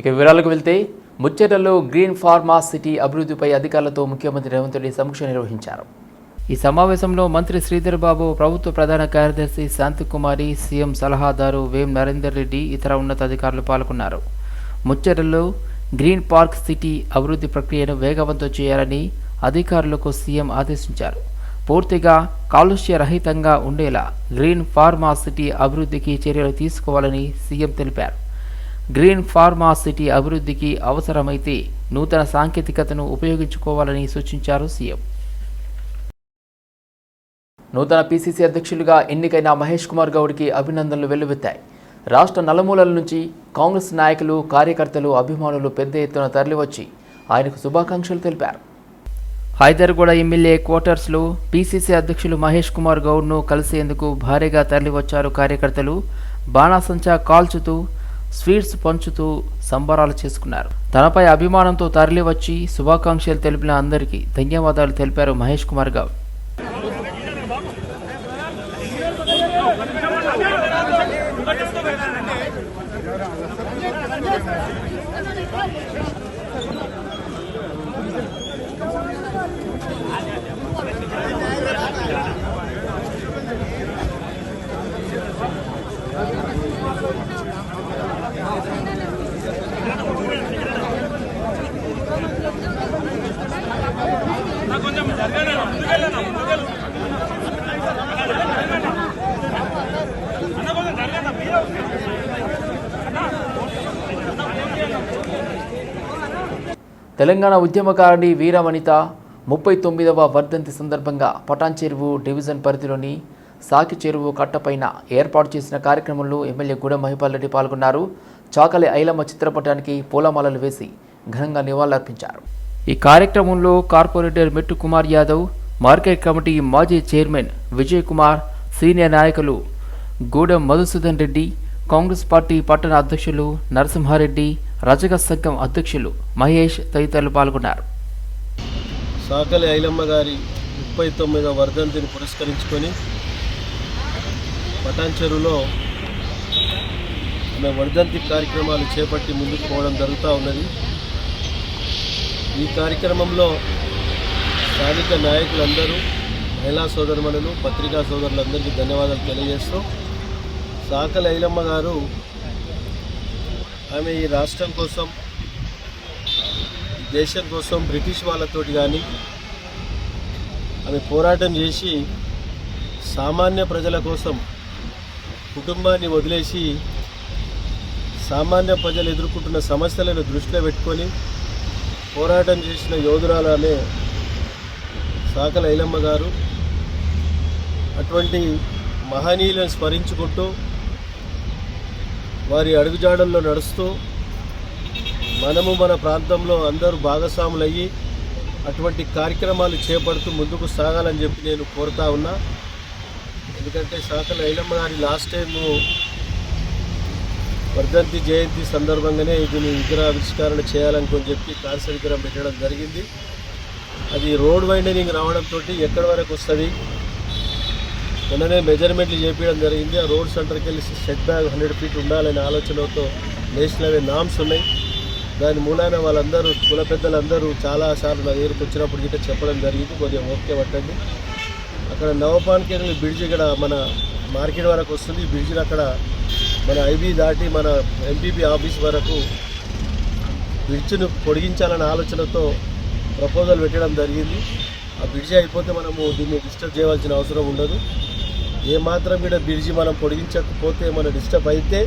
ఇక వివరాలకు వెళ్తే ముచ్చటలో గ్రీన్ ఫార్మా సిటీ అభివృద్ధిపై అధికారులతో ముఖ్యమంత్రి రేవంత్ రెడ్డి సమీక్ష నిర్వహించారు. ఈ సమావేశంలో మంత్రి శ్రీధర్ బాబు ప్రభుత్వ ప్రధాన కార్యదర్శి శాంతికుమారి సీఎం సలహాదారు వేం నరేందర్ రెడ్డి ఇతర ఉన్నతాధికారులు పాల్గొన్నారు. ముచ్చటలో గ్రీన్ పార్క్ సిటీ అభివృద్ధి ప్రక్రియను వేగవంతం చేయాలని అధికారులకు సీఎం ఆదేశించారు. పూర్తిగా కాలుష్య రహితంగా ఉండేలా గ్రీన్ ఫార్మా సిటీ అభివృద్ధికి చర్యలు తీసుకోవాలని సీఎం తెలిపారు. గ్రీన్ ఫార్మా సిటీ అభివృద్ధికి అవసరమైతే నూతన సాంకేతికతను ఉపయోగించుకోవాలని సూచించారు సీఎం. నూతన పీసీసీ అధ్యక్షులుగా ఎన్నికైన మహేష్ కుమార్ గౌడ్కి అభినందనలు వెల్లువెత్తాయి. రాష్ట్ర నలుమూలల నుంచి కాంగ్రెస్ నాయకులు కార్యకర్తలు అభిమానులు పెద్ద ఎత్తున తరలివచ్చి ఆయనకు శుభాకాంక్షలు తెలిపారు. హైదర్గూడ ఎమ్మెల్యే క్వార్టర్స్లో పీసీసీ అధ్యక్షులు మహేష్ కుమార్ గౌడ్ను కలిసేందుకు భారీగా తరలివచ్చారు కార్యకర్తలు. బాణాసంచా కాల్చుతూ స్వీట్స్ పంచుతూ సంబరాలు చేసుకున్నారు. తనపై అభిమానంతో తరలివచ్చి శుభాకాంక్షలు తెలిపిన అందరికీ ధన్యవాదాలు తెలిపారు మహేష్ కుమార్ గౌడ్. తెలంగాణ ఉద్యమకారిణి వీరవనిత ముప్పై తొమ్మిదవ వర్ధంతి సందర్భంగా పటాన్ చెరువు డివిజన్ పరిధిలోని సాకి చెరువు కట్టపైన ఏర్పాటు చేసిన కార్యక్రమంలో ఎమ్మెల్యే గూడెం మహిపాల్ రెడ్డి పాల్గొన్నారు. చాకలి ఐలమ్మ చిత్రపటానికి పూలమాలలు వేసి ఘనంగా నివాళులర్పించారు. ఈ కార్యక్రమంలో corporator Mettu Kumar Yadav market committee మాజీ చైర్మన్ విజయ్ కుమార్ సీనియర్ నాయకులు గూడెం మధుసూదన్ రెడ్డి కాంగ్రెస్ పార్టీ పట్టణ అధ్యక్షులు నరసింహారెడ్డి రజక సంఘం అధ్యక్షులు మహేష్ తదితరులు పాల్గొన్నారు. సాకలి ఐలమ్మ గారి ముప్పై తొమ్మిదవ వర్ధంతిని పురస్కరించుకొని పటాన్చెరులో ఆమె వర్ధంతి కార్యక్రమాలు చేపట్టి ముందుకు పోవడం జరుగుతూ ఉన్నది. ఈ కార్యక్రమంలో స్థానిక నాయకులందరూ మహిళా సోదరుమణులు పత్రికా సోదరులందరికీ ధన్యవాదాలు తెలియజేస్తూ సాకలి ఐలమ్మ గారు ఆమె ఈ రాష్ట్రం కోసం దేశం కోసం బ్రిటిష్ వాళ్ళతోటి కానీ ఆమె పోరాటం చేసి సామాన్య ప్రజల కోసం కుటుంబాన్ని వదిలేసి సామాన్య ప్రజలు ఎదుర్కొంటున్న సమస్యలను దృష్టిలో పెట్టుకొని పోరాటం చేసిన యోధురాలు ఆమె సాకల ఐలమ్మ గారు. అటువంటి మహనీయులను స్మరించుకుంటూ వారి అడుగుజాడల్లో నడుస్తూ మనము మన ప్రాంతంలో అందరూ భాగస్వాములయ్యి అటువంటి కార్యక్రమాలు చేపడుతూ ముందుకు సాగాలని చెప్పి నేను కోరుతా ఉన్నా. ఎందుకంటే సాకల ఐలమ్మ గారి లాస్ట్ టైము వర్ధంతి జయంతి సందర్భంగానే దీని విగ్రహావిష్కరణ చేయాలనుకుని చెప్పి కాంస్య విగ్రహం పెట్టడం జరిగింది. అది రోడ్ వైండనింగ్ రావడంతో ఎక్కడి వరకు వస్తుంది? మొన్ననే మెజర్మెంట్లు చేపించడం జరిగింది. ఆ రోడ్ సెంటర్కి వెళ్ళి సెట్ బ్యాక్ హండ్రెడ్ ఫీట్ ఉండాలనే ఆలోచనతో నేషనల్ అవే నామ్స్ ఉన్నాయి. దాని మూలాన వాళ్ళందరూ కుల పెద్దలందరూ చాలాసార్లు నా దగ్గరికి వచ్చినప్పుడు గిట్ట చెప్పడం జరిగింది. కొద్దిగా ఓకే పట్టండి. అక్కడ నవపాన్కేరుల బ్రిడ్జ్ ఇక్కడ మన మార్కెట్ వరకు వస్తుంది. ఈ బ్రిడ్జ్ అక్కడ మన ఐబీ దాటి మన ఎంపీపీ ఆఫీస్ వరకు బ్రిడ్జ్ను పొడిగించాలనే ఆలోచనతో ప్రపోజల్ పెట్టడం జరిగింది. ఆ బ్రిడ్జ్ అయిపోతే మనము దీన్ని డిస్టర్బ్ చేయవలసిన అవసరం ఉండదు. ఏమాత్రం కూడా బ్రిడ్జి మనం పొడిగించకపోతే మన డిస్టర్బ్ అయితే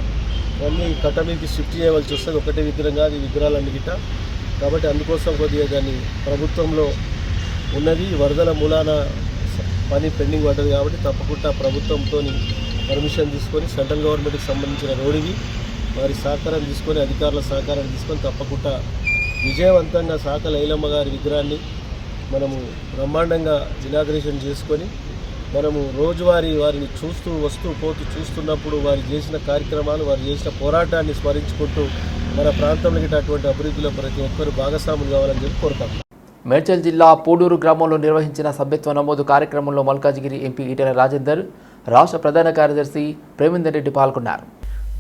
అన్నీ కట్ట మీదకి షిఫ్ట్ చేయవలసి వస్తుంది. ఒకటే విగ్రహం కాదు ఈ విగ్రహాలన్నీ గిట్ట. కాబట్టి అందుకోసం కొద్దిగా దాన్ని ప్రభుత్వంలో ఉన్నది. ఈ వరదల మూలాన పని పెండింగ్ పడ్డది కాబట్టి తప్పకుండా ప్రభుత్వంతో పర్మిషన్ తీసుకొని సెంట్రల్ గవర్నమెంట్కి సంబంధించిన రోడ్డువి వారి సహకారం తీసుకొని అధికారుల సహకారం తీసుకొని తప్పకుండా విజయవంతంగా సాక లైలమ్మ గారి విగ్రహాన్ని మనము బ్రహ్మాండంగా ఇనాగ్రేషన్ చేసుకొని మనము రోజువారీ వారిని చూస్తూ వస్తూ పోతూ చూస్తున్నప్పుడు వారు చేసిన కార్యక్రమాలు వారు చేసిన పోరాటాన్ని స్మరించుకుంటూ మన ప్రాంతంలో అటువంటి అభివృద్ధిలో ప్రతి ఒక్కరు భాగస్వాములు కావాలని చెప్పి కోరుతాం. మేడ్చల్ జిల్లా పూడూరు గ్రామంలో నిర్వహించిన సభ్యత్వ నమోదు కార్యక్రమంలో మల్కాజిగిరి ఎంపీ ఈటెల రాజేందర్ రాష్ట్ర ప్రధాన కార్యదర్శి ప్రేమేందర్ రెడ్డి పాల్గొన్నారు.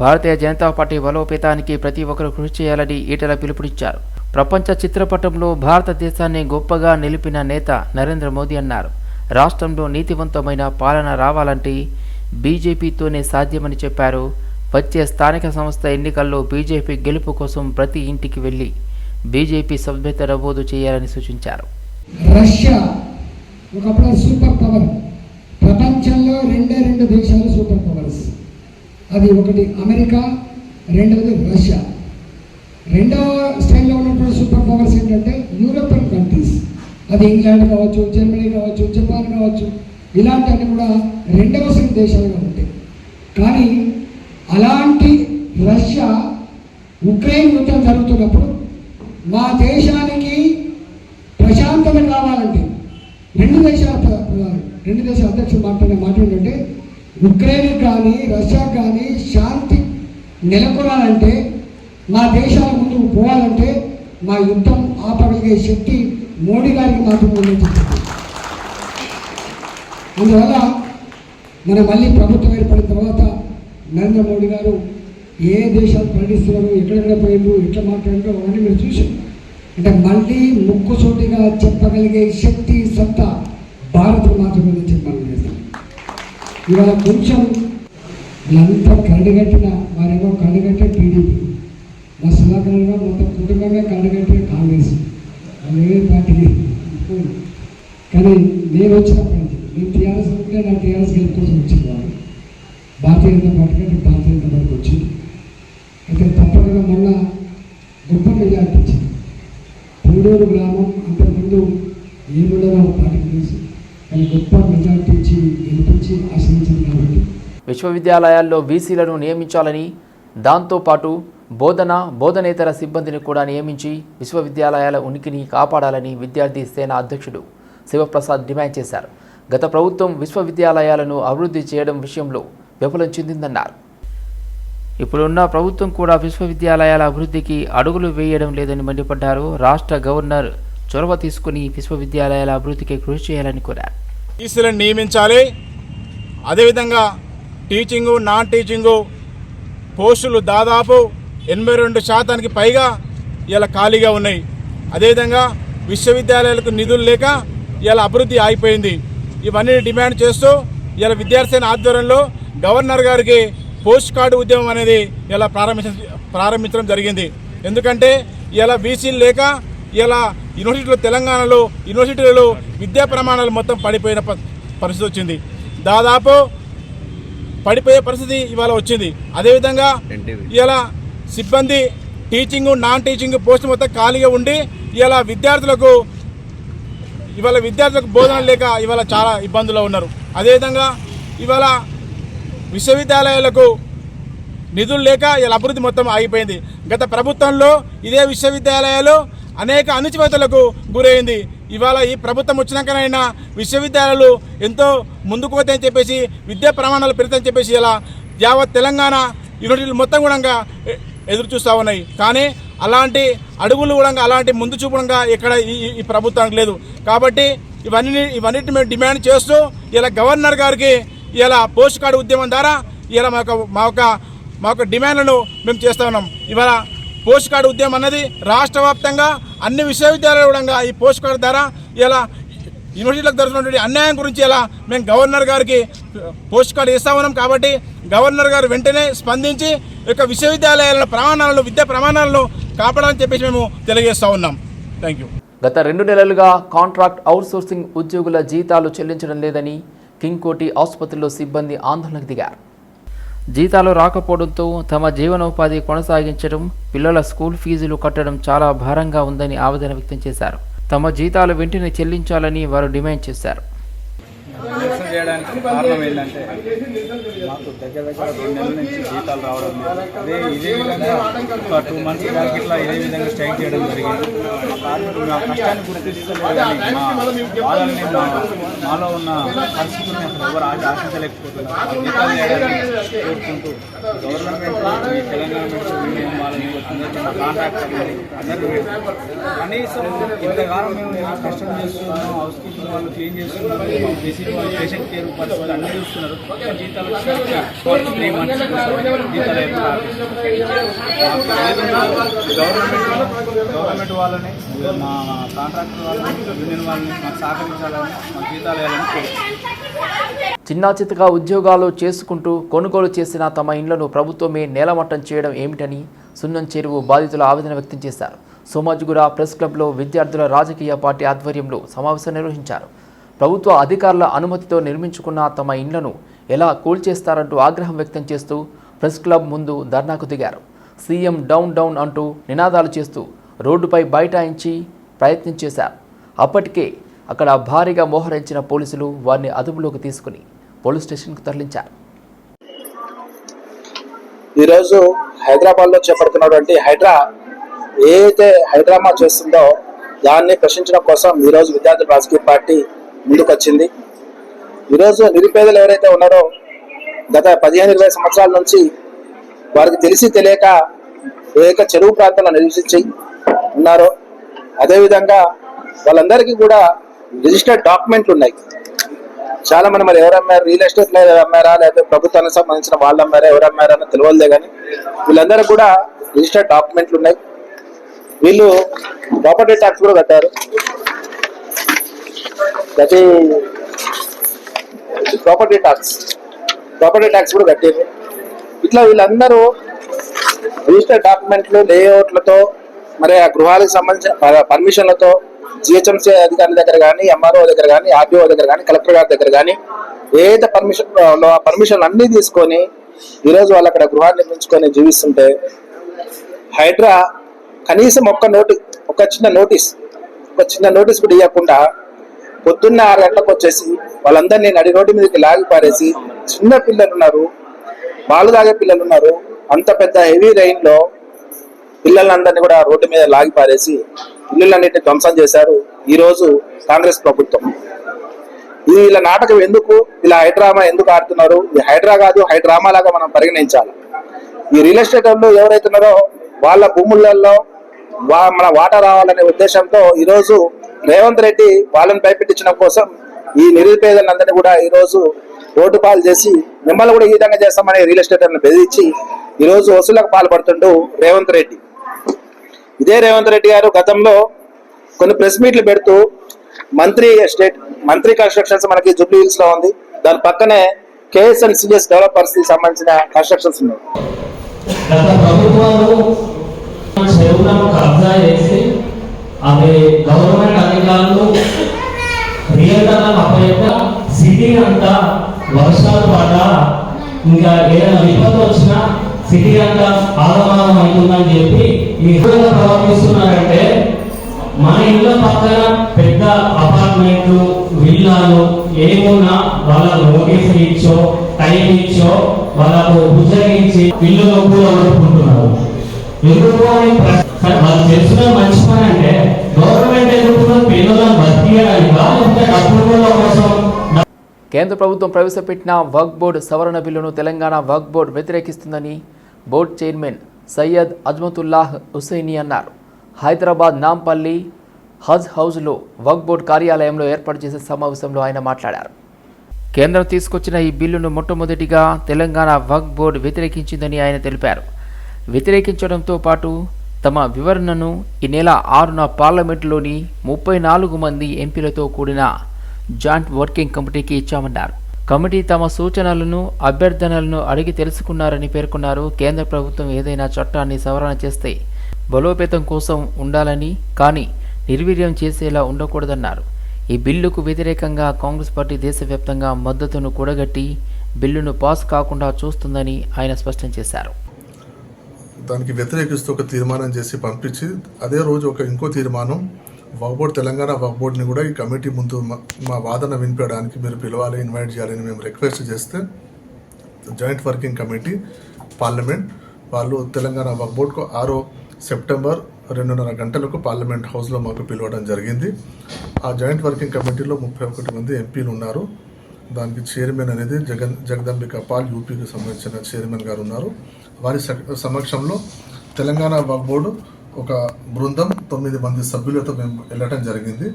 భారతీయ జనతా పార్టీ బలోపేతానికి ప్రతి ఒక్కరూ కృషి చేయాలని ఈటల పిలుపునిచ్చారు. ప్రపంచ చిత్రపటంలో భారతదేశాన్ని గొప్పగా నిలిపిన నేత నరేంద్ర మోదీ అన్నారు. రాష్ట్రంలో నీతివంతమైన పాలన రావాలంటే బీజేపీతోనే సాధ్యమని చెప్పారు. వచ్చే స్థానిక సంస్థ ఎన్నికల్లో బీజేపీ గెలుపు కోసం ప్రతి ఇంటికి వెళ్ళి బీజేపీ సభ్యత నమోదు చేయాలని సూచించారు. రష్యా ఒకప్పుడు సూపర్ పవర్. ప్రపంచంలో రెండే రెండు దేశాలు సూపర్ పవర్స్. అది ఒకటి అమెరికా రెండవది రష్యా. రెండవ స్టైల్లో ఉన్నటువంటి సూపర్ పవర్స్ ఏంటంటే యూరోపియన్ కంట్రీస్. అది ఇంగ్లాండ్ కావచ్చు జర్మనీ కావచ్చు జపాన్ కావచ్చు ఇలాంటివన్నీ కూడా రెండవ శ్రేణి దేశాలుగా ఉంటాయి. కానీ అలాంటి రష్యా ఉక్రెయిన్ యుద్ధం జరుగుతున్నప్పుడు మా దేశానికి ప్రశాంతత కావాలంటే రెండు దేశాల రెండు దేశాల అధ్యక్షులు మాట్లాడే మాట ఏంటంటే ఉక్రెయిన్ కానీ రష్యా కానీ శాంతి నెలకొనాలంటే మా దేశాల ముందుకు పోవాలంటే మా యుద్ధం ఆపగలిగే శక్తి మోడీ గారికి మాత్రమే అందువల్ల మన మళ్ళీ ప్రభుత్వం ఏర్పడిన తర్వాత నరేంద్ర మోడీ గారు ఏ దేశాలు పర్యటిస్తున్నారు ఎక్కడెక్కడ పోయిండ్రు ఎట్లా మాట్లాడో అవన్నీ మీరు చూసాం అంటే మళ్ళీ ముక్కుసూటిగా చెప్పగలిగే శక్తి సత్తా భారత్ మాత్రమే చెప్పాలని చెప్పి చేస్తాం. ఇవాళ కొంచెం వీళ్ళంతా కరడుగట్టిన వారేమో కరడుగట్టే టీడీపీ మా సుధాకరంగా మొత్తం కుటుంబంగా కండగట్టిన కాంగ్రెస్. వాళ్ళు ఏ పార్టీ కానీ నేను వచ్చినప్పటి నుంచి నేను టీఆర్ఎస్ అనుకుంటే నా టీఆర్ఎస్ గెలుపు కోసం వచ్చింది వాళ్ళు భారతీయ జనతా పార్టీ కంటే భారతీయ జనతా పార్టీకి వచ్చింది. అయితే తప్పకుండా మొన్న గొప్ప మెజార్టీ వచ్చింది. పూడూరు గ్రామం అంతకుముందు ఏముండదో పార్టీకి తెలుసు. కానీ గొప్ప మెజార్టీ ఇచ్చి గెలిపించి ఆశ్రయించింది కాబట్టి. విశ్వవిద్యాలయాల్లో బీసీలను నియమించాలని దాంతోపాటు బోధన బోధనేతర సిబ్బందిని కూడా నియమించి విశ్వవిద్యాలయాల ఉనికిని కాపాడాలని విద్యార్థి సేన అధ్యక్షుడు శివప్రసాద్ డిమాండ్ చేశారు. గత ప్రభుత్వం విశ్వవిద్యాలయాలను అభివృద్ధి చేయడం విషయంలో విఫలం చెందిందన్నారు. ఇప్పుడున్న ప్రభుత్వం కూడా విశ్వవిద్యాలయాల అభివృద్ధికి అడుగులు వేయడం లేదని మండిపడ్డారు. రాష్ట్ర గవర్నర్ చొరవ తీసుకుని విశ్వవిద్యాలయాల అభివృద్ధికి కృషి చేయాలని కోరారు. టీసీలను నియమించాలి. అదేవిధంగా టీచింగు నాన్ టీచింగు పోస్టులు దాదాపు ఎనభై రెండు శాతానికి పైగా ఇలా ఖాళీగా ఉన్నాయి. అదేవిధంగా విశ్వవిద్యాలయాలకు నిధులు లేక ఇలా అభివృద్ధి ఆగిపోయింది. ఇవన్నీ డిమాండ్ చేస్తూ ఇలా విద్యార్థి ఆధ్వర్యంలో గవర్నర్ గారికి పోస్ట్ కార్డు ఉద్యమం అనేది ఇలా ప్రారంభించ ప్రారంభించడం జరిగింది. ఎందుకంటే ఇలా బీసీలు లేక ఇలా యూనివర్సిటీలో తెలంగాణలో యూనివర్సిటీలలో విద్యా ప్రమాణాలు మొత్తం పడిపోయిన పరిస్థితి వచ్చింది. దాదాపు పడిపోయే పరిస్థితి ఇవాళ వచ్చింది. అదేవిధంగా ఇలా సిబ్బంది టీచింగ్ నాన్ టీచింగ్ పోస్ట్ మొత్తం ఖాళీగా ఉండి ఇలా విద్యార్థులకు ఇవాళ విద్యార్థులకు బోధన లేక ఇవాళ చాలా ఇబ్బందుల్లో ఉన్నారు. అదేవిధంగా ఇవాళ విశ్వవిద్యాలయాలకు నిధులు లేక ఇలా అభివృద్ధి మొత్తం ఆగిపోయింది. గత ప్రభుత్వంలో ఇదే విశ్వవిద్యాలయాలు అనేక అణచివేతలకు గురైంది. ఇవాళ ఈ ప్రభుత్వం వచ్చినాకనైనా విశ్వవిద్యాలయాలు ఎంతో ముందుకు పోతాయని చెప్పేసి విద్యా ప్రమాణాలు పెడతాయని చెప్పేసి ఇలా యావత్ తెలంగాణ యూనివర్సిటీలు మొత్తం కూడా ఎదురు చూస్తూ ఉన్నాయి. కానీ అలాంటి అడుగులు కూడా అలాంటి ముందు చూపడంగా ఇక్కడ ఈ ఈ- ప్రభుత్వానికి లేదు. కాబట్టి ఇవన్నీ ఇవన్నిటిని మేము డిమాండ్ చేస్తూ ఇలా గవర్నర్ గారికి ఇలా పోస్ట్ కార్డు ఉద్యమం ద్వారా ఇలా మా యొక్క మా యొక్క మా యొక్క డిమాండ్లను మేము చేస్తా ఉన్నాం. ఇవాళ పోస్ట్ కార్డు ఉద్యమం అన్నది రాష్ట్ర వ్యాప్తంగా అన్ని విశ్వవిద్యాలయాలు కూడా ఈ పోస్ట్ కార్డు ద్వారా ఇలా యూనివర్సిటీలకు జరుగుతున్నటువంటి అన్యాయం గురించి ఇలా మేము గవర్నర్ గారికి పోస్ట్ కార్డు ఇస్తా ఉన్నాం. కాబట్టి గవర్నర్ గారు వెంటనే స్పందించి యొక్క విశ్వవిద్యాలయాల ప్రమాణాలను విద్యా ప్రమాణాలను కాపాడాలని చెప్పేసి మేము తెలియజేస్తా ఉన్నాం. థ్యాంక్ యూ గత రెండు నెలలుగా కాంట్రాక్ట్ అవుట్సోర్సింగ్ ఉద్యోగుల జీతాలు చెల్లించడం లేదని కింగ్ కోటి ఆసుపత్రిలో సిబ్బంది ఆందోళనకు దిగారు. జీతాలు రాకపోవడంతో తమ జీవనోపాధి కొనసాగించడం పిల్లల స్కూల్ ఫీజులు కట్టడం చాలా భారంగా ఉందని ఆవేదన వ్యక్తం చేశారు. తమ జీతాలు వెంటనే చెల్లించాలని వారు డిమాండ్ చేశారు. నిరసన చేయడానికి కారణం ఏంటంటే మాకు దగ్గర దగ్గర రెండు నెలల నుంచి జీతాలు రావడం అదే ఇదే విధంగా ఒక టూ మంత్స్ బ్యాక్ ఇట్లా ఇదే విధంగా స్ట్రైక్ చేయడం జరిగింది. కార్మికులు మా కష్టాన్ని గుర్తిస్తలేదు కానీ మా బాధల్ని మా మాలో ఉన్న పరిస్థితుల్ని అసలు ఎవరు ఆశ ఆశించలేకపోతున్నారు. జీతాలు చేయడానికి కోరుకుంటూ గవర్నమెంట్ ఈ తెలంగాణ యూనియన్ వాళ్ళని అందరికీ మా కాంట్రాక్టర్ని అందరికీ కనీసం ఇంతకాలం మేము కష్టం చేస్తున్నాం హౌస్ కీపింగ్ వాళ్ళు క్లీన్ చేస్తున్నాం బేసిక్ వాళ్ళు చేసే టేక్ కేర్ పరిస్థితులు అన్ని చూస్తున్నారు జీతాలు స్ట్రక్చర్ త్రీ మంత్స్ జీతాలు ఎప్పుడు గవర్నమెంట్ గవర్నమెంట్ వాళ్ళని మా కాంట్రాక్టర్ వాళ్ళని యూనియన్ వాళ్ళని మాకు సహకరించాలని మా జీతాలు వేయాలని. చిన్నా చితగా ఉద్యోగాలు చేసుకుంటూ కొనుగోలు చేసిన తమ ఇండ్లను ప్రభుత్వమే నేలమట్టం చేయడం ఏమిటని సున్నం చెరువు బాధితులు ఆవేదన వ్యక్తం చేశారు. సోమాజిగూడ ప్రెస్ క్లబ్లో విద్యార్థుల రాజకీయ పార్టీ ఆధ్వర్యంలో సమావేశం నిర్వహించారు. ప్రభుత్వ అధికారుల అనుమతితో నిర్మించుకున్న తమ ఇండ్లను ఎలా కూల్చేస్తారంటూ ఆగ్రహం వ్యక్తం చేస్తూ ప్రెస్ క్లబ్ ముందు ధర్నాకు దిగారు. సీఎం డౌన్ డౌన్ అంటూ నినాదాలు చేస్తూ రోడ్డుపై బైఠాయించి ప్రయత్నం చేశారు. అప్పటికే అక్కడ భారీగా మోహరించిన పోలీసులు వారిని అదుపులోకి తీసుకుని పోలీస్ స్టేషన్కు తరలించారు. ఈరోజు హైదరాబాద్లో చేపడుతున్నటువంటి హైడ్రా ఏదైతే హైడ్రామా చేస్తుందో దాన్ని ప్రశ్నించడం కోసం ఈరోజు విద్యార్థుల రాజకీయ పార్టీ ముందుకొచ్చింది. ఈరోజు నిరుపేదలు ఎవరైతే ఉన్నారో గత పదిహేను ఇరవై సంవత్సరాల నుంచి వారికి తెలిసి తెలియక ఏక చెరువు ప్రాంతంలో నివసించి ఉన్నారో. అదేవిధంగా వాళ్ళందరికీ కూడా రిజిస్టర్డ్ డాక్యుమెంట్లు ఉన్నాయి. చాలా మంది మరి ఎవరు అమ్మారు రియల్ ఎస్టేట్లో అమ్మారా లేకపోతే ప్రభుత్వానికి సంబంధించిన వాళ్ళు అమ్మారా? ఎవరు అమ్మారా అని తెలియదే కానీ వీళ్ళందరూ కూడా రిజిస్టర్డ్ డాక్యుమెంట్లు ఉన్నాయి. వీళ్ళు ప్రాపర్టీ ట్యాక్స్ కూడా కట్టారు. ప్రతి ప్రాపర్టీ ట్యాక్స్ ప్రాపర్టీ ట్యాక్స్ కూడా కట్టేది. ఇట్లా వీళ్ళందరూ రిజిస్టర్ డాక్యుమెంట్లు లేఅవుట్లతో మరి ఆ గృహాలకు సంబంధించిన పర్మిషన్లతో జిహెచ్ఎంసీ అధికారుల దగ్గర కానీ ఎంఆర్ఓ దగ్గర కానీ ఆర్డీఓ దగ్గర కానీ కలెక్టర్ గారి దగ్గర కానీ ఏదైతే పర్మిషన్ పర్మిషన్ అన్ని తీసుకొని ఈరోజు వాళ్ళు అక్కడ గృహాన్ని నిర్మించుకొని జీవిస్తుంటే హైడ్రా కనీసం ఒక్క నోటి ఒక చిన్న నోటీస్ ఒక చిన్న నోటీస్ కూడా ఇవ్వకుండా పొద్దున్న ఆరు గంటలకు వచ్చేసి వాళ్ళందరినీ నడి రోడ్డు మీదకి లాగి పారేసి చిన్న పిల్లలు ఉన్నారు. బాలు తాగే పిల్లలు ఉన్నారు. అంత పెద్ద హెవీ రైన్లో పిల్లలందరినీ కూడా రోడ్డు మీద లాగి పారేసి ఇల్లులన్నింటినీ ధ్వంసం చేశారు ఈ రోజు కాంగ్రెస్ ప్రభుత్వం. ఇది ఇలా నాటకం ఎందుకు? ఇలా హైడ్రామా ఎందుకు ఆడుతున్నారు? ఇది హైడ్రా కాదు హైడ్రామా లాగా మనం పరిగణించాలి. ఈ రియల్ ఎస్టేట్ వాళ్ళు వాళ్ళ భూములలో వా మన వాటా రావాలనే ఉద్దేశంతో ఈరోజు రేవంత్ రెడ్డి వాళ్ళని భయపెట్టించడం కోసం ఈ నిరుపేదలందరినీ కూడా ఈరోజు రోడ్డు పాలు చేసి మిమ్మల్ని కూడా ఈ విధంగా చేస్తామని రియల్ ఎస్టేట్ వాళ్ళని బెదిరించి ఈరోజు వసూలకు పాల్పడుతుండు రేవంత్ రెడ్డి. ఇదే రేవంత్ రెడ్డి గారు గతంలో కొన్ని ప్రెస్ మీట్లు పెడుతూ మంత్రి ఎస్టేట్ మంత్రి కన్స్ట్రక్షన్స్ మనకి జూబ్లీ హిల్స్లో ఉంది. దాని పక్కనే కేఎస్ అండ్ సిఎస్ డెవలపర్స్కి సంబంధించిన కన్స్ట్రక్షన్స్ ఉన్నాయి. అదే గవర్నమెంట్ అధికారులు రియల్టర్లను అప్పచెప్ప సిటీ అంతా వర్షాలు పడ్డా ఇంకా ఏదైనా విపత్తు వచ్చినా సిటీ అంతా ఆగమాగం అవుతుందని చెప్పి ఎక్కువగా ప్రవర్తిస్తున్నారంటే మన ఇంట్లో పక్కన పెద్ద అపార్ట్మెంట్లు విల్లాలు ఏమున్నా వాళ్ళకు నోటీసులు ఇచ్చో టైం ఇచ్చో వాళ్ళకు ఉద్యోగించి ఇల్లు కూడా ఎందుకు అని ప్రశ్న కానీ వాళ్ళు చేస్తున్న మంచి పని అంటే గవర్నమెంట్ ఎదుర్కొన్న పిల్లలను భర్తీ చేయడానికి డబ్బుల కోసం కేంద్ర ప్రభుత్వం ప్రవేశపెట్టిన వర్క్ బోర్డు సవరణ బిల్లును తెలంగాణ వర్క్ బోర్డు వ్యతిరేకిస్తుందని బోర్డు చైర్మన్ సయ్యద్ అజ్మతుల్లాహ్ హుసైని అన్నారు. హైదరాబాద్ నాంపల్లి హజ్ హౌస్లో వర్క్ బోర్డు కార్యాలయంలో ఏర్పాటు చేసే సమావేశంలో ఆయన మాట్లాడారు. కేంద్రం తీసుకొచ్చిన ఈ బిల్లును మొట్టమొదటిగా తెలంగాణ వర్క్ బోర్డు వ్యతిరేకించిందని ఆయన తెలిపారు. వ్యతిరేకించడంతో పాటు తమ వివరణను ఈ నెల ఆరున పార్లమెంటులోని ముప్పై నాలుగు మంది ఎంపీలతో కూడిన జాయింట్ వర్కింగ్ కమిటీకి ఇచ్చామన్నారు. కమిటీ తమ సూచనలను అభ్యర్థనలను అడిగి తెలుసుకున్నారని పేర్కొన్నారు. కేంద్ర ప్రభుత్వం ఏదైనా చట్టాన్ని సవరణ చేస్తే బలోపేతం కోసం ఉండాలని కానీ నిర్వీర్యం చేసేలా ఉండకూడదన్నారు. ఈ బిల్లుకు వ్యతిరేకంగా కాంగ్రెస్ పార్టీ దేశవ్యాప్తంగా మద్దతును కూడగట్టి బిల్లును పాస్ కాకుండా చూస్తుందని ఆయన స్పష్టం చేశారు. దానికి వ్యతిరేకిస్తూ ఒక తీర్మానం చేసి పంపించి అదే రోజు ఒక ఇంకో తీర్మానం వక్బోర్డ్ తెలంగాణ వక్బోర్డ్ని కూడా ఈ కమిటీ ముందు మా- మా వాదన వినిపించడానికి మీరు పిలవాలి ఇన్వైట్ చేయాలని మేము రిక్వెస్ట్ చేస్తే జాయింట్ వర్కింగ్ కమిటీ పార్లమెంట్ వాళ్ళు తెలంగాణ వక్బోర్డ్కు ఆరో సెప్టెంబర్ రెండున్నర గంటలకు పార్లమెంట్ హౌస్లో మాకు పిలవడం జరిగింది. ఆ జాయింట్ వర్కింగ్ కమిటీలో ముప్పై ఒకటి మంది ఎంపీలు ఉన్నారు. దానికి చైర్మన్ అనేది జగన్ జగదంబిక పాల్ యూపీకి సంబంధించిన చైర్మన్ గారు ఉన్నారు. వారి సమక్షంలో తెలంగాణ బోర్డు ఒక బృందం తొమ్మిది మంది సభ్యులతో మేము వెళ్ళటం జరిగింది.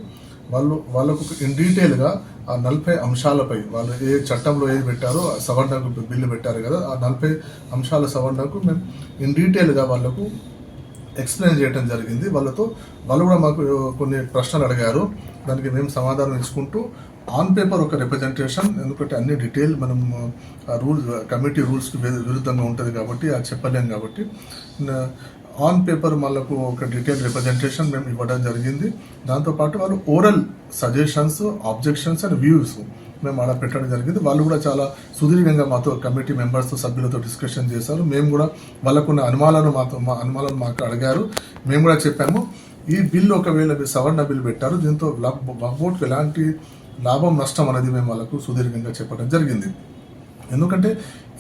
వాళ్ళు వాళ్ళకు ఇన్ డీటెయిల్గా ఆ నలభై అంశాలపై వాళ్ళు ఏ చట్టంలో ఏది పెట్టారో ఆ సవరణకు బిల్లు పెట్టారు కదా ఆ నలభై అంశాల సవర్ణకు మేము ఇన్ డీటెయిల్గా వాళ్ళకు ఎక్స్ప్లెయిన్ చేయడం జరిగింది. వాళ్ళతో వాళ్ళు కూడా మాకు కొన్ని ప్రశ్నలు అడిగారు. దానికి మేము సమాధానం ఇచ్చుకుంటూ ఆన్ పేపర్ ఒక రిప్రజెంటేషన్ ఎందుకంటే అన్ని డీటెయిల్ మనం ఆ కమిటీ రూల్స్కి విరుద్ధంగా ఉంటుంది కాబట్టి అది చెప్పలేం కాబట్టి. ఆన్ పేపర్ వాళ్ళకు ఒక డీటెయిల్ రిప్రజెంటేషన్ మేము ఇవ్వడం జరిగింది. దాంతోపాటు వాళ్ళు oral suggestions objections and views మేము అలా పెట్టడం జరిగింది. వాళ్ళు కూడా చాలా సుదీర్ఘంగా మాతో కమిటీ మెంబర్స్తో సభ్యులతో డిస్కషన్ చేశారు. మేము కూడా వాళ్ళకున్న అనుమానాలను మాతో మా అనుమానాలు మాకు అడిగారు. మేము కూడా చెప్పాము ఈ బిల్ ఒకవేళ మీరు సవరణ బిల్ పెట్టారు దీంతో బోర్డుకి ఎలాంటి లాభం నష్టం అనేది మేము వాళ్ళకు సుదీర్ఘంగా చెప్పడం జరిగింది. ఎందుకంటే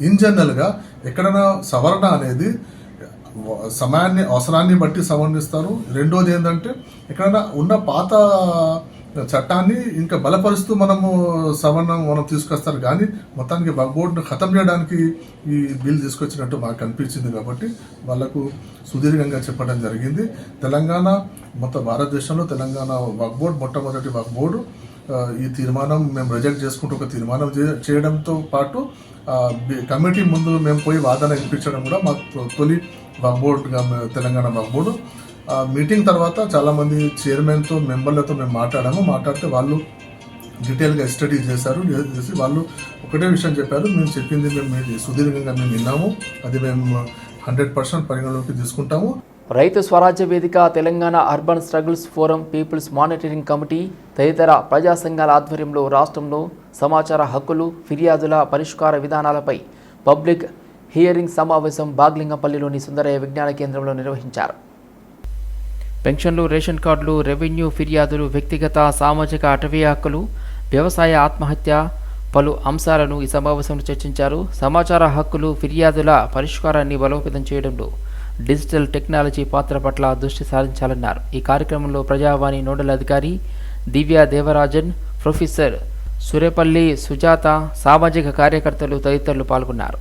ఇన్ జనరల్గా ఎక్కడైనా సవరణ అనేది సమయాన్ని అవసరాన్ని బట్టి సవరణిస్తారు. రెండోది ఏంటంటే ఎక్కడైనా ఉన్న పాత చట్టాన్ని ఇంకా బలపరుస్తూ మనము సవరణ మనం తీసుకొస్తారు. కానీ మొత్తానికి బోర్డును ఖతం చేయడానికి ఈ బిల్ తీసుకొచ్చినట్టు మాకు అనిపించింది కాబట్టి వాళ్ళకు సుదీర్ఘంగా చెప్పడం జరిగింది. తెలంగాణ మొత్తం భారతదేశంలో తెలంగాణ వక్ బోర్డు మొట్టమొదటి వక్ బోర్డు ఈ తీర్మానం మేము రిజెక్ట్ చేసుకుంటూ ఒక తీర్మానం చే- చేయడంతో పాటు కమిటీ ముందు మేము పోయి వాదన వినిపించడం కూడా మా తొలి బోర్డు తెలంగాణ బోర్డు. ఆ మీటింగ్ తర్వాత చాలామంది చైర్మన్తో మెంబర్లతో మేము మాట్లాడాము. మాట్లాడితే వాళ్ళు డీటెయిల్గా స్టడీ చేశారు. చేసి వాళ్ళు ఒకటే విషయం చెప్పారు. మేము చెప్పింది మేము సుదీర్ఘంగా మేము విన్నాము. అది మేము హండ్రెడ్ పర్సెంట్ పరిగణలోకి తీసుకుంటాము. Rythu Swarajya Vedika Telangana urban struggles forum people's monitoring committee తదితర ప్రజా సంఘాల ఆధ్వర్యంలో రాష్ట్రంలో సమాచార హక్కులు ఫిర్యాదుల పరిష్కార విధానాలపై పబ్లిక్ హియరింగ్ సమావేశం బాగ్లింగంపల్లిలోని సుందరయ్య విజ్ఞాన కేంద్రంలో నిర్వహించారు. పెన్షన్లు రేషన్ కార్డులు రెవెన్యూ ఫిర్యాదులు వ్యక్తిగత సామాజిక అటవీ హక్కులు వ్యవసాయ ఆత్మహత్య పలు అంశాలను ఈ సమావేశంలో చర్చించారు. సమాచార హక్కులు ఫిర్యాదుల పరిష్కారాన్ని బలోపేతం చేయడంలో డిజిటల్ టెక్నాలజీ పాత్ర పట్ల దృష్టి సారించాలన్నారు. ఈ కార్యక్రమంలో ప్రజావాణి నోడల్ అధికారి దివ్య దేవరాజన్ ప్రొఫెసర్ సురేపల్లి సుజాత సామాజిక కార్యకర్తలు తదితరులు పాల్గొన్నారు.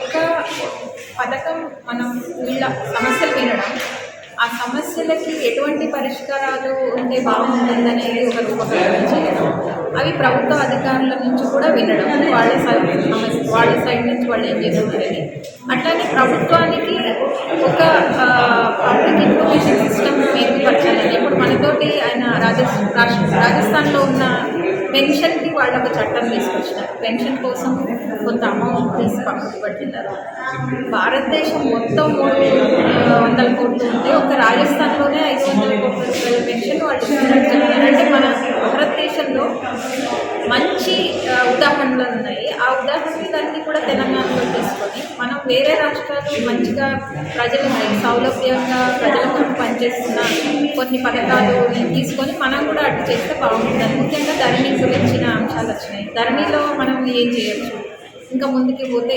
ఒక పథకం మనం వీళ్ళ సమస్యలు వినడం సమస్యలకి ఎటువంటి పరిష్కారాలు ఉంటే బాగుంటుందనేది ఒక రూపకల్పన చేయడం. అవి ప్రభుత్వ అధికారుల నుంచి కూడా వినడం. వాళ్ళ సైడ్ సమస్య వాళ్ళ సైడ్ నుంచి వాళ్ళు ఏం చేస్తున్నారని అట్లానే ప్రభుత్వానికి ఒక పబ్లిక్ ఇన్ఫర్మేషన్ సిస్టమ్ మెరుగుపరచాలని ఇప్పుడు మనతోటి ఆయన రాజస్థాన్ రాష్ట్ర రాజస్థాన్లో ఉన్న పెన్షన్కి వాళ్ళు ఒక చట్టం తీసుకొచ్చినారు. పెన్షన్ కోసం కొంత అమౌంట్ తీసి పక్కకు పెట్టినారు భారతదేశం మొత్తం మూడు వందల కోట్లు ఉంది. ఒక రాజస్థాన్లోనే ఐదు వందల కోట్ల పెన్షన్ వాళ్ళు అంటే మన భారతదేశంలో మంచి ఉదాహరణలు ఉన్నాయి. ఆ ఉదాహరణలన్నీ కూడా తెలంగాణలో తీసుకొని మనం వేరే రాష్ట్రాలు మంచిగా ప్రజలకు సౌలభ్యంగా ప్రజలకు పనిచేస్తున్న కొన్ని పథకాలు తీసుకొని మనం కూడా అటు చేస్తే బాగుంటుంది. ముఖ్యంగా ధరణి గురించిన అంశాలు వచ్చినాయి. ధరణిలో మనం ఏం చేయొచ్చు? ఇంకా ముందుకి పోతే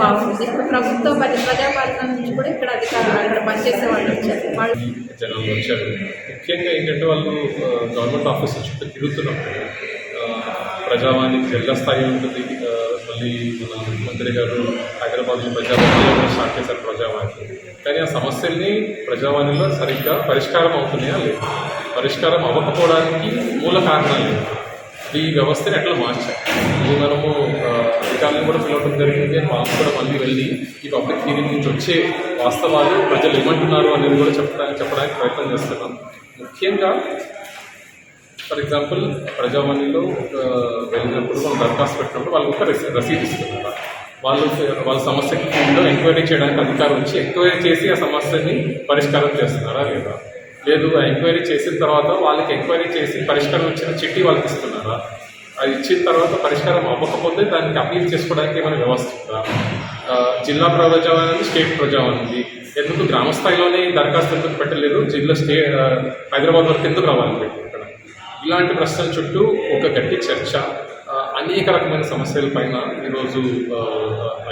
బాగుంటుంది ఇప్పుడు ప్రభుత్వ పరి ప్రజాపాలన నుంచి కూడా ఇక్కడ అధికారులు ఇక్కడ పనిచేసే వాళ్ళు వచ్చారు. వాళ్ళు జనాలు వచ్చారు. ముఖ్యంగా ఏంటంటే వాళ్ళు గవర్నమెంట్ ఆఫీస్ చుట్టూ తిరుగుతున్నప్పుడు ప్రజావాణి జిల్లా స్థాయి ఉంటుంది. మళ్ళీ మన ముఖ్యమంత్రి గారు హైదరాబాద్లో ప్రజావాణిలో కూడా స్టార్ట్ చేశారు ప్రజావాణి. కానీ ఆ సమస్యల్ని ప్రజావాణిలో సరిగ్గా పరిష్కారం అవుతున్నాయా లేదు? పరిష్కారం అవ్వకపోవడానికి మూల కారణాలు లేదు ఈ వ్యవస్థని ఎట్లా మార్చాలి ఇది మనము అధికారులు అధికారులను కూడా పిలవడం జరిగింది అని వాళ్ళు కూడా మళ్ళీ వెళ్ళి ఈ పబ్లిక్ హీరింగ్ నుంచి వచ్చే వాస్తవాలు ప్రజలు ఏమంటున్నారు అనేది కూడా చెప్పడానికి చెప్పడానికి ప్రయత్నం చేస్తున్నాం. ముఖ్యంగా ఫర్ ఎగ్జాంపుల్ ప్రజావాణిలో వెళ్ళినప్పుడు మనం దరఖాస్తు పెట్టినప్పుడు వాళ్ళు ఒక రసీ- రసీదు ఇస్తున్నారు వాళ్ళు వాళ్ళ సమస్యకి ఎంక్వైరీ చేయడానికి అధికారం వచ్చి ఎంక్వైరీ చేసి ఆ సమస్యని పరిష్కారం చేస్తున్నారా లేదా? లేదు ఎంక్వైరీ చేసిన తర్వాత వాళ్ళకి ఎంక్వైరీ చేసి పరిష్కారం వచ్చిన చిట్టి వాళ్ళకి ఇస్తున్నారా? అది ఇచ్చిన తర్వాత పరిష్కారం అవ్వకపోతే దానికి అప్పీల్ చేసుకోవడానికి ఏమైనా వ్యవస్థ ఉందా? జిల్లా ప్రజావాణి స్టేట్ ప్రజావాణి ఎందుకు గ్రామ స్థాయిలోనే దరఖాస్తు ఎందుకు పెట్టలేదు? జిల్లా స్టే హైదరాబాద్ వరకు ఎందుకు రావాలి ఇక్కడ? ఇలాంటి ప్రశ్నల చుట్టూ ఒక గట్టి చర్చ అనేక రకమైన సమస్యలపైన ఈరోజు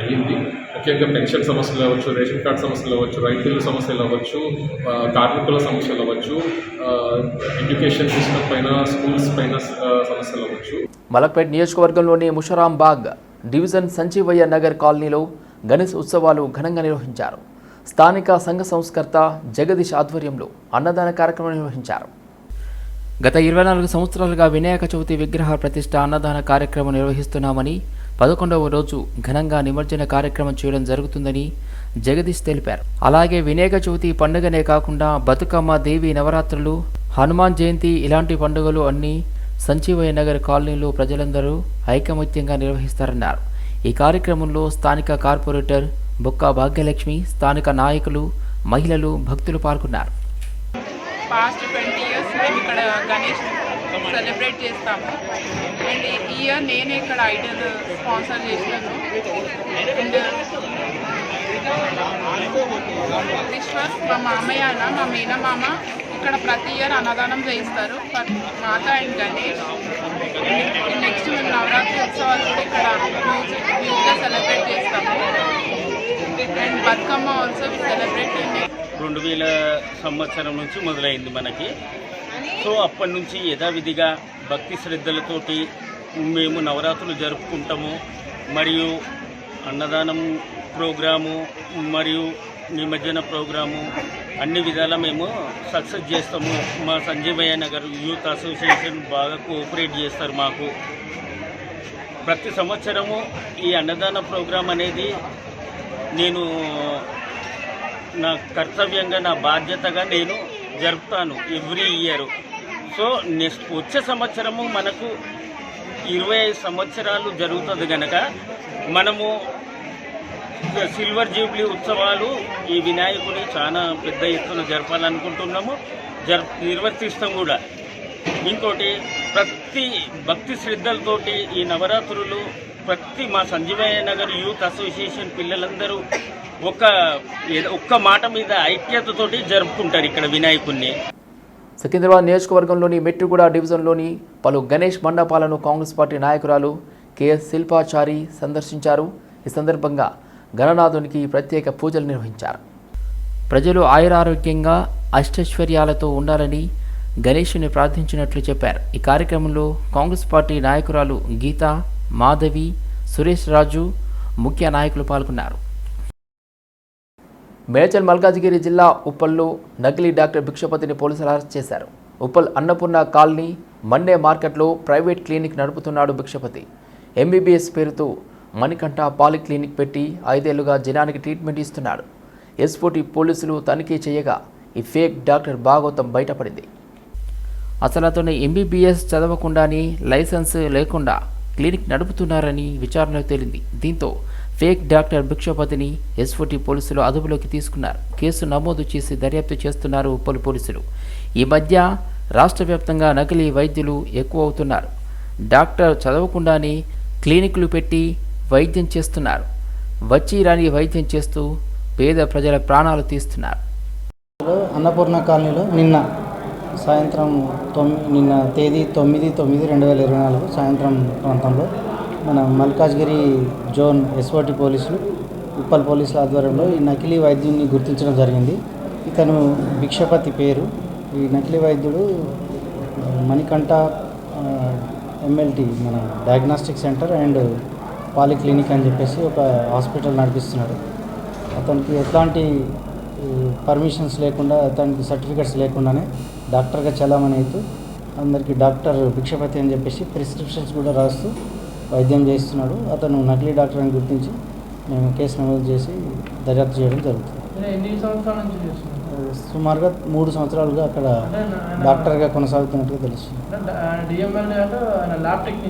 అయ్యింది ముఖ్యంగా పెన్షన్ సమస్యలు అవ్వచ్చు రేషన్ కార్డ్ సమస్యలు అవ్వచ్చు రైతుల సమస్యలు అవ్వచ్చు కార్మికుల సమస్యలు అవ్వచ్చు ఎడ్యుకేషన్ సిస్టమ్ పైన స్కూల్స్ పైన సమస్యలు అవ్వచ్చు. మలక్పేట్ నియోజకవర్గంలోని ముషరాంబాగ్ డివిజన్ సంజీవయ్య నగర్ కాలనీలో గణేష్ ఉత్సవాలు ఘనంగా నిర్వహించారు. స్థానిక సంఘ సంస్కర్త జగదీష్ ఆధ్వర్యంలో అన్నదాన కార్యక్రమం నిర్వహించారు. గత ఇరవై నాలుగు సంవత్సరాలుగా వినాయక చవితి విగ్రహ ప్రతిష్ట అన్నదాన కార్యక్రమం నిర్వహిస్తున్నామని పదకొండవ రోజు ఘనంగా నిమజ్జన కార్యక్రమం చేయడం జరుగుతుందని జగదీష్ తెలిపారు. అలాగే వినాయక చవితి పండుగనే కాకుండా బతుకమ్మ దేవి నవరాత్రులు హనుమాన్ జయంతి ఇలాంటి పండుగలు అన్నీ సంజీవయ్య నగర్ కాలనీలో ప్రజలందరూ ఐకమత్యంగా నిర్వహిస్తారన్నారు. ఈ కార్యక్రమంలో స్థానిక కార్పొరేటర్ బొక్క భాగ్యలక్ష్మి స్థానిక నాయకులు మహిళలు భక్తులు పాల్గొన్నారు. పాస్ట్ ట్వంటీ ఇయర్స్ మేము ఇక్కడ గణేష్ సెలబ్రేట్ చేస్తాము. అండ్ ఈ ఇయర్ నేను ఇక్కడ ఐడల్ స్పాన్సర్ చేసినాను అండ్ ఈశ్వర్ మా మామయ్య అన్న మా మేనమామ ఇక్కడ ప్రతి ఇయర్ అన్నదానం చేయిస్తారు. మాత అండ్ గణేష్. నెక్స్ట్ మేము నవరాత్రి ఉత్సవాలు కూడా ఇక్కడ న్యూస్గా సెలబ్రేట్ చేస్తాము. అండ్ బతుకమ్మ ఆల్సో సెలబ్రేట్ రెండు వేల సంవత్సరం నుంచి మొదలైంది మనకి. సో అప్పటి నుంచి యథావిధిగా భక్తి శ్రద్ధలతోటి మేము నవరాత్రులు జరుపుకుంటాము. మరియు అన్నదానం ప్రోగ్రాము మరియు నిమజ్జన ప్రోగ్రాము అన్ని విధాలా మేము సక్సెస్ చేస్తాము. మా సంజీవయ్య నగర్ యూత్ అసోసియేషన్ బాగా కోఆపరేట్ చేస్తారు మాకు. ప్రతి సంవత్సరము ఈ అన్నదాన ప్రోగ్రాం అనేది నేను నా కర్తవ్యంగా నా బాధ్యతగా నేను జరుపుతాను ఎవ్రీ ఇయర్. సో నెక్స్ట్ వచ్చే సంవత్సరము మనకు ఇరవై ఐదు సంవత్సరాలు జరుగుతుంది కనుక మనము సిల్వర్ జూబ్లీ ఉత్సవాలు ఈ వినాయకుని చాలా పెద్ద ఎత్తున జరపాలనుకుంటున్నాము. జర్ నిర్వర్తిస్తాం కూడా. ఇంకోటి ప్రతి భక్తి శ్రద్ధలతోటి ఈ నవరాత్రులు ప్రతి మా సంజీవయ్య నగర్ యూత్ అసోసియేషన్ పిల్లలందరూ ఒక్క ఒక్క మాట మీద ఐక్యతతోటి జరుపుకుంటారు ఇక్కడ వినాయకుడిని సికింద్రాబాద్ నియోజకవర్గంలోని మెట్టిగూడ డివిజన్లోని పలు గణేష్ మండపాలను కాంగ్రెస్ పార్టీ నాయకురాలు కెఎస్ శిల్పాచారి సందర్శించారు. ఈ సందర్భంగా గణనాథునికి ప్రత్యేక పూజలు నిర్వహించారు. ప్రజలు ఆయురారోగ్యంగా అష్టైశ్వర్యాలతో ఉండాలని గణేషుని ప్రార్థించినట్లు చెప్పారు. ఈ కార్యక్రమంలో కాంగ్రెస్ పార్టీ నాయకురాలు గీత మాధవి సురేష్ రాజు ముఖ్య నాయకులు పాల్గొన్నారు. మేడ్చల్ మల్కాజ్గిరి జిల్లా ఉప్పల్లో నకిలీ డాక్టర్ భిక్షపతిని పోలీసులు అరెస్ట్ చేశారు. ఉప్పల్ అన్నపూర్ణ కాలనీ మండే మార్కెట్లో ప్రైవేట్ క్లినిక్ నడుపుతున్నాడు భిక్షపతి. ఎంబీబీఎస్ పేరుతో మణికంఠ పాలిక్లినిక్ పెట్టి ఐదేళ్ళుగా జనానికి ట్రీట్మెంట్ ఇస్తున్నాడు. ఎస్పోటీ పోలీసులు తనిఖీ చేయగా ఈ ఫేక్ డాక్టర్ భాగవతం బయటపడింది. అసలు అతను ఎంబీబీఎస్ చదవకుండానే లైసెన్స్ లేకుండా క్లినిక్ నడుపుతున్నారని విచారణలో తేలింది. దీంతో ఫేక్ డాక్టర్ భిక్షపతిని ఎస్ఓటి పోలీసులు అదుపులోకి తీసుకున్నారు. కేసు నమోదు చేసి దర్యాప్తు చేస్తున్నారు పలు పోలీసులు. ఈ మధ్య రాష్ట్ర వ్యాప్తంగా నకిలీ వైద్యులు ఎక్కువ అవుతున్నారు. డాక్టర్ చదవకుండానే క్లినిక్లు పెట్టి వైద్యం చేస్తున్నారు. వచ్చి రాని వైద్యం చేస్తూ పేద ప్రజల ప్రాణాలు తీస్తున్నారు. అన్నపూర్ణ కాలనీలో నిన్న సాయంత్రం తొమ్మిది నిన్న తేదీ తొమ్మిది తొమ్మిది రెండు వేల ఇరవై నాలుగు సాయంత్రం ప్రాంతంలో మన మల్కాజ్గిరి జోన్ ఎస్ఓటి పోలీసులు ఉప్పల్ పోలీసుల ఆధ్వర్యంలో ఈ నకిలీ వైద్యుని గుర్తించడం జరిగింది. ఇతను భిక్షపతి పేరు. ఈ నకిలీ వైద్యుడు మణికంఠ ఎంఎల్టీ మన డయాగ్నాస్టిక్ సెంటర్ అండ్ పాలిక్లినిక్ అని చెప్పేసి ఒక హాస్పిటల్ నడిపిస్తున్నాడు. అతనికి ఎట్లాంటి పర్మిషన్స్ లేకుండా అతనికి సర్టిఫికెట్స్ లేకుండానే డాక్టర్గా చలామణి అవుతూ అందరికీ డాక్టర్ భిక్షపతి అని చెప్పేసి ప్రిస్క్రిప్షన్స్ కూడా రాస్తూ వైద్యం చేస్తున్నాడు. అతను నకిలీ డాక్టర్ అని గుర్తించి మేము కేసు నమోదు చేసి దర్యాప్తు చేయడం జరుగుతుంది. సుమారుగా మూడు సంవత్సరాలుగా అక్కడ డాక్టర్గా కొనసాగుతున్నట్టుగా తెలుస్తుంది.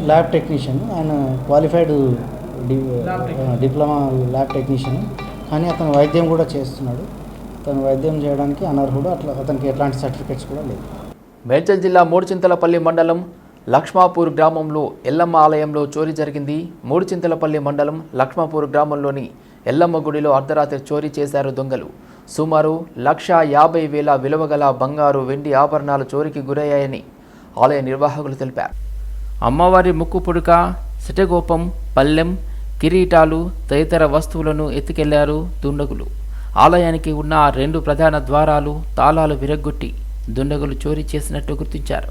Lab technician. ఆయన క్వాలిఫైడ్ డి- Lab technician. Diploma lab technician. కానీ అతను వైద్యం కూడా చేస్తున్నాడు. అతను వైద్యం చేయడానికి అనర్హుడు. అట్లా అతనికి ఎట్లాంటి సర్టిఫికెట్స్ కూడా లేవు. మేడ్చల్ జిల్లా మూడుచింతలపల్లి మండలం లక్ష్మాపూర్ గ్రామంలో ఎల్లమ్మ ఆలయంలో చోరీ జరిగింది. మూడుచింతలపల్లి మండలం లక్ష్మాపూర్ గ్రామంలోని ఎల్లమ్మ గుడిలో అర్ధరాత్రి చోరీ చేశారు దొంగలు. సుమారు లక్ష యాభై వేల విలువగల బంగారు వెండి ఆభరణాలు చోరీకి గురయ్యాయని ఆలయ నిర్వాహకులు తెలిపారు. అమ్మవారి ముక్కు పుడక సిటగోపం పల్లెం కిరీటాలు తదితర వస్తువులను ఎత్తుకెళ్ళారు దుండగులు. ఆలయానికి ఉన్న రెండు ప్రధాన ద్వారాలు తాళాలు విరగ్గొట్టి దుండగులు చోరీ చేసినట్టు గుర్తించారు.